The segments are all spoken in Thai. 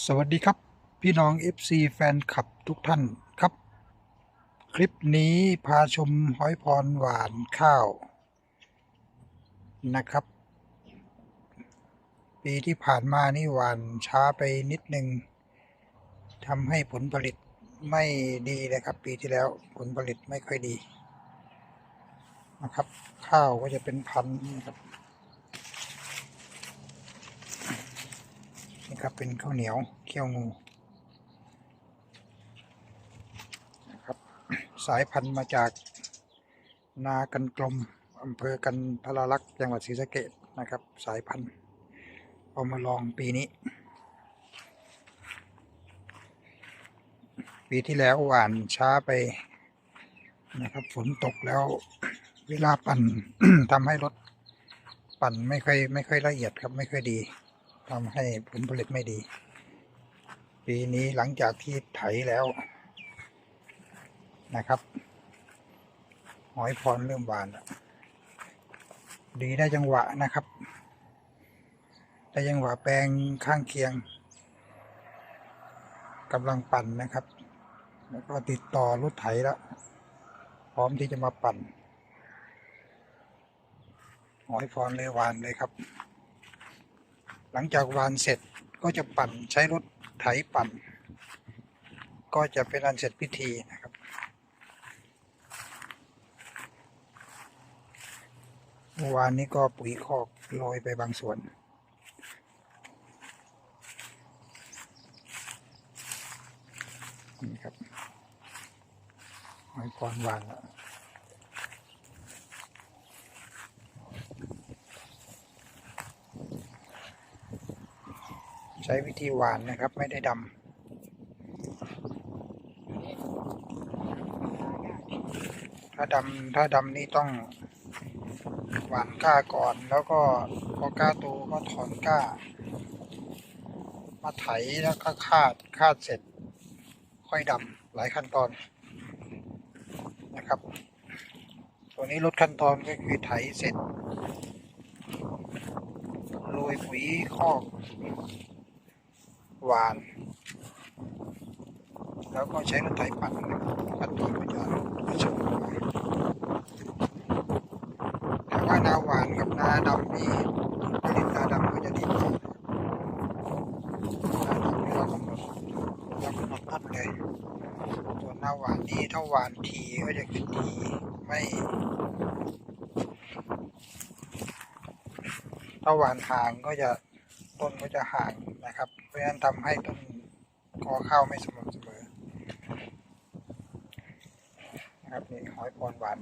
สวัสดีครับพี่น้อง FC แฟนคลับทุกท่านครับ คลิปนี้พาชมหอยพรหวานข้าว นะครับ ปีที่ผ่านมานี่หวานช้าไปนิดนึงทำให้ผลผลิตไม่ดีเลยครับ ปีที่แล้วผลผลิตไม่ค่อยดีนะครับ ข้าวก็จะเป็นพันธุ์นะครับ ครับ เป็นข้าวเหนียวเคี่ยวงูนะครับสายพันธุ์มาจากนากันกลมอำเภอกันทราลักษ์จังหวัดศรีสะเกดนะครับ สายพันธุ์เอามาลองปีนี้ ปีที่แล้วหวานช้าไปนะครับฝนตกแล้วเวลาปั่นทำให้รถปั่นไม่ค่อยไม่ค่อยละเอียดครับไม่ค่อยดี ทำให้ผลผลิตไม่ดี ปีนี้หลังจากที่ไถแล้วนะครับ หอยพรเริ่มหวานแล้วดีได้จังหวะนะครับ ได้จังหวะแปลงข้างเคียงกำลังปั่นนะครับ แล้วก็ติดต่อรถไถแล้ว พร้อมที่จะมาปั่น หอยพรเลยวานเลยครับ หลังจากวานเสร็จก็จะปั่นใช้รถไถปั่น ก็จะเป็นอันเสร็จพิธีนะครับเมื่อวานนี้ก็ปุ๋ยคอกโรยไปบางส่วน นี่ครับหอยกรวานแล้ว ใช้วิธีหวานนะครับ ไม่ได้ดำถ้าดำถ้าดำนี่ต้องหวานก้าก่อน แล้วก็พอก้าโตก็ถอนก้า มาไถแล้วก็คาดคาดเสร็จ ค่อยดำหลายขั้นตอนนะครับ ตัวนี้ลดขั้นตอนก็คือไถเสร็จโรยปุ๋ยคอก หวาน แล้วก็ใช้รถไถปั่นขั้นตอนก็จะกระชับมแต่ว่านาหวานกับนาดำนี่ผลิตนาดำก็จะดีกว่านาดำนี่เรากำหนดเรากำหนดพัดเลยส่วนนาหวานนี่ถ้าหวานทีก็จะขึ้นทีไม่ถ้าหวานห่างก็จะต้นก็จะห่างนะครับ เพราะฉะนั้นทำให้ต้นกอข้าวไม่สม่ำเสมอนะครับนี่หอยพรหวาน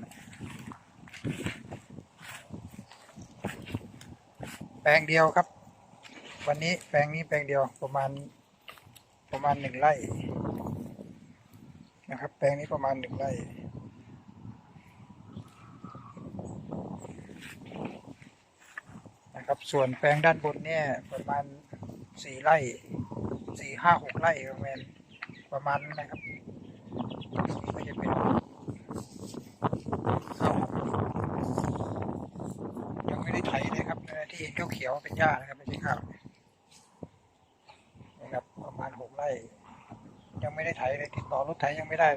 แปลงเดียวครับ วันนี้แปลงนี้แปลงเดียวประมาณประมาณหนึ่งไร่นะครับ แปลงนี้ประมาณหนึ่งไร่นะครับส่วนแปลงด้านบนเนี่ยประมาณ สี่ไร่สี่ห้าหกไร่ประมาณประมาณนั้นนะครับก็จะเป็นข้าวยังไม่ได้ไถเลยครับที่เห็นเขียวๆเป็นหญ้านะครับไม่ใช่ข้าวนะครับประมาณหกไร่ ยังไม่ได้ไถเลยติดต่อรถไถยังไม่ได้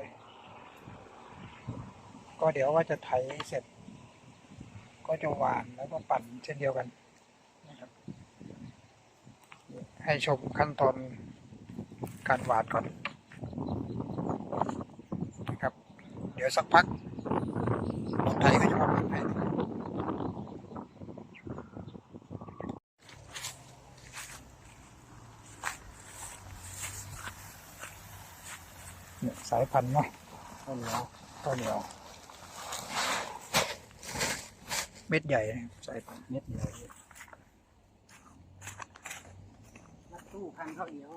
ก็เดี๋ยวว่าจะไถเสร็จ ก็จะหวานแล้วก็ปั่นเช่นเดียวกัน นะครับ ให้ชมขั้นตอนการหวานก่อนนะครับ เดี๋ยวสักพักรถไถก็จะมาปั่นให้เนี่ยสายพันธุ์เนาะข้าวเหนียวข้าวเหนียวเม็ดใหญ่สายพันธุ์เม็ดใหญ่ันข้าวเหนียว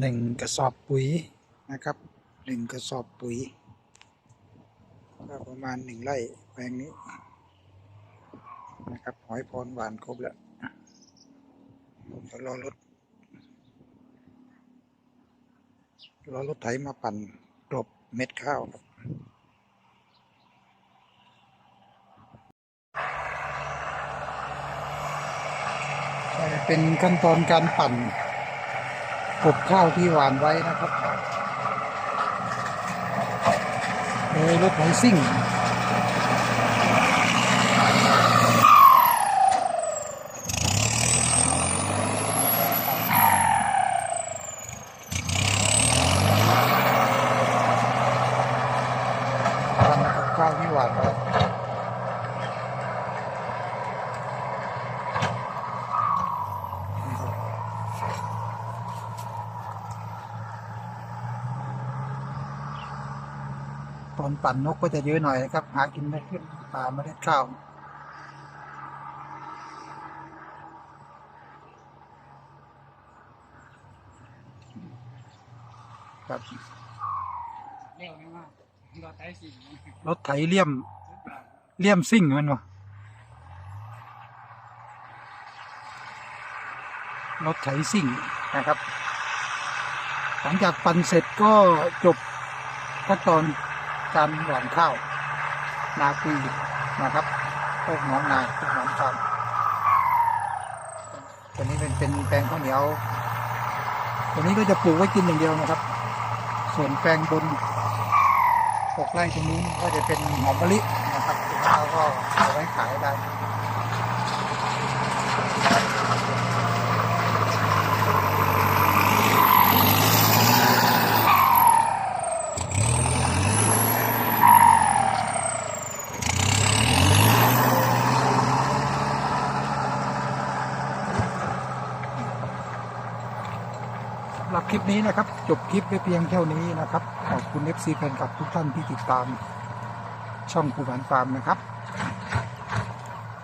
หนึ่งกระสอบปุ๋ยนะครับหนึ่งกระสอบปุ๋ย ก็ประมาณหนึ่งไร่แปลงนี้ นะครับหอยพรหวานครบแล้วเดี๋ยวรอรถรอรถไถมาปั่นกลบเม็ดข้าวครับเป็นขั้นตอนการปั่นกบข้าวที่หวานไว้นะครับ โอ้รถของซิ่งปั่นกบข้าวที่หวานไว้ นปั่นนกก็จะเยอะหน่อยนะครับ หากินไม่ขึ้นปลาไม่ได้ข้าวครับเร็วมากรอไถสิ่งรถไถเลี่ยม เลี่ยมซิ่งมันวะรถไถซิ่งนะครับ หลังจากปั่นเสร็จก็จบขั้นตอน การหว่านข้าว นาปีนะครับพวกหน้องนาพวกหน้องฟาร์มตัวนี้เป็นเป็นแปลงข้าวเหนียว ตัวนี้ก็จะปลูกไว้กินอย่างเดียวนะครับ ส่วนแปลงบนหกไร่ตรงนี้ก็จะเป็นหอมมะลินะครับเราก็เอาไว้ขายได้ คลิปนี้นะครับ จบคลิปไว้เพียงเท่านี้นะครับ ขอบคุณ FC แฟนคลับทุกท่านที่ติดตาม ช่องคูบานฟาร์มนะครับ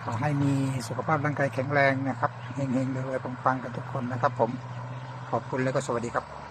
ขอให้มีสุขภาพร่างกายแข็งแรงนะครับเฮงๆรวยๆปังๆกันทุกคนนะครับ ผมขอบคุณและก็สวัสดีครับ